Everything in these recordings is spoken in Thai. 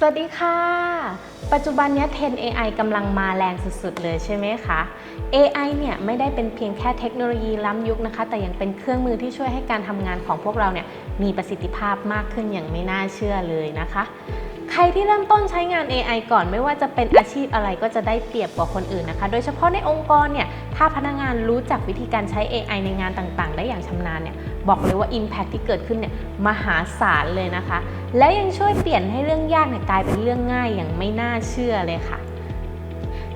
สวัสดีค่ะ ปัจจุบันนี้เทรน AI กำลังมาแรงสุดๆ เลยใช่ไหมคะ AI เนี่ยไม่ได้เป็นเพียงแค่เทคโนโลยีล้ำยุคนะคะ แต่ยังเป็นเครื่องมือที่ช่วยให้การทำงานของพวกเราเนี่ยมีประสิทธิภาพมากขึ้นอย่างไม่น่าเชื่อเลยนะคะ ใครที่เริ่มต้นใช้งาน AI ก่อนไม่ว่าจะเป็นอาชีพอะไรก็จะได้เปรียบกว่าคนอื่นนะคะ โดยเฉพาะในองค์กรเนี่ยถ้าพนักงานรู้จักวิธีการใช้ AI ในงานต่างๆ ได้อย่างชำนาญเนี่ยบอกเลยว่า Impact ที่เกิดขึ้นเนี่ยมหาศาลเลยนะคะ และยังช่วยเปลี่ยนให้เรื่องยากเนี่ยกลายเป็นเรื่องง่ายอย่างไม่น่าเชื่อเลยค่ะ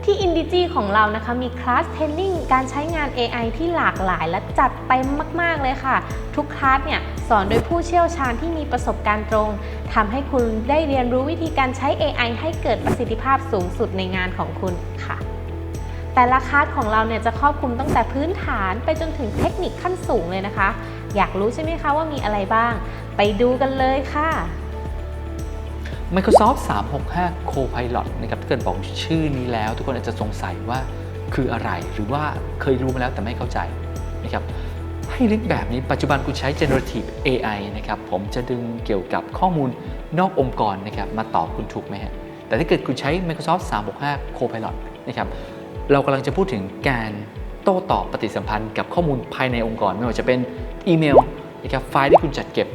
ที่ Indigi ของเรานะคะมีคลาสเทรนนิ่งการใช้งาน AI ที่หลากหลายและจัดเต็มมาก ๆ เลยค่ะ ทุกคลาสเนี่ยสอนโดยผู้เชี่ยวชาญที่มีประสบการณ์ตรงทำให้คุณได้เรียนรู้วิธีการใช้ AI ให้เกิดประสิทธิภาพสูงสุดในงานของคุณค่ะ แต่ละคลาสของเราเนี่ยจะครอบคลุมตั้งแต่พื้นฐานไปจนถึงเทคนิคขั้นสูงเลยนะคะ อยากรู้ใช่ไหมคะว่ามีอะไรบ้าง ไปดูกันเลยค่ะ Microsoft 365 Copilot นะครับถ้าเกิดบอกชื่อนี้แล้ว ทุกคนอาจจะสงสัยว่าคืออะไรหรือว่าเคยรู้มาแล้วแต่ไม่เข้าใจนะครับให้นึกแบบนี้ปัจจุบันคุณใช้ generative AI นะครับผมจะดึงเกี่ยวกับข้อมูลนอกองค์กรนะครับมาตอบคุณถูกไหมฮะแต่ถ้าเกิดคุณใช้ Microsoft 365 Copilot นะครับเรากำลังจะพูดถึงการโต้ตอบปฏิสัมพันธ์กับข้อมูลภายในองค์กร ไม่ว่าจะเป็นอีเมลนะครับไฟล์ที่คุณจัดเก็บ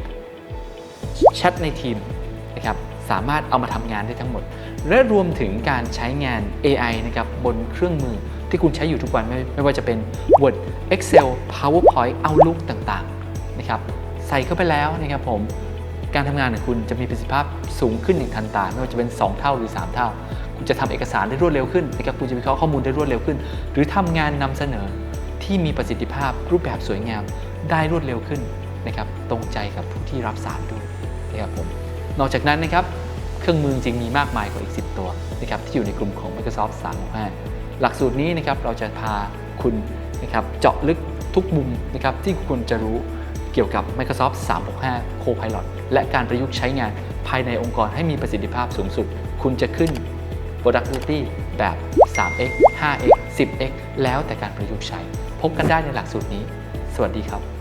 แชทในทีมนะครับ สามารถเอามาทำงานได้ทั้งหมด และรวมถึงการใช้งาน AI นะครับบนเครื่องมือที่คุณใช้อยู่ทุกวันไม่ไม่ว่าจะเป็น Word Excel PowerPoint Outlook ต่างๆนะครับใส่เข้าไปแล้วนะครับผมการทำงานของคุณจะมีประสิทธิภาพสูงขึ้นอย่างทันตาไม่ว่าจะเป็น 2 เท่าหรือ 3 เท่า คุณจะทำเอกสารได้รวดเร็วขึ้นนะครับคุณจะวิเคราะห์ข้อมูลได้รวดเร็วขึ้น หรือทำงานนำเสนอที่มีประสิทธิภาพรูปแบบสวยงามได้รวดเร็วขึ้นนะครับตรงใจกับผู้ที่รับสารด้วยนะครับผม นอกจากนั้นนะครับเครื่องมือจริงมีมากมายกว่าอีก 10 ตัวนะครับที่อยู่ในกลุ่มของ Microsoft 365 หลักสูตรนี้นะครับเราจะพาคุณนะครับเจาะลึกทุกมุมนะครับที่คุณจะรู้เกี่ยวกับ Microsoft 365 Copilot และการประยุกต์ใช้งานภายในองค์กรให้มีประสิทธิภาพสูงสุด คุณจะขึ้น productivity แบบ 3x 5x 10x แล้วแต่การประยุกต์ใช้ พบกันได้ในหลักสูตรนี้ สวัสดีครับ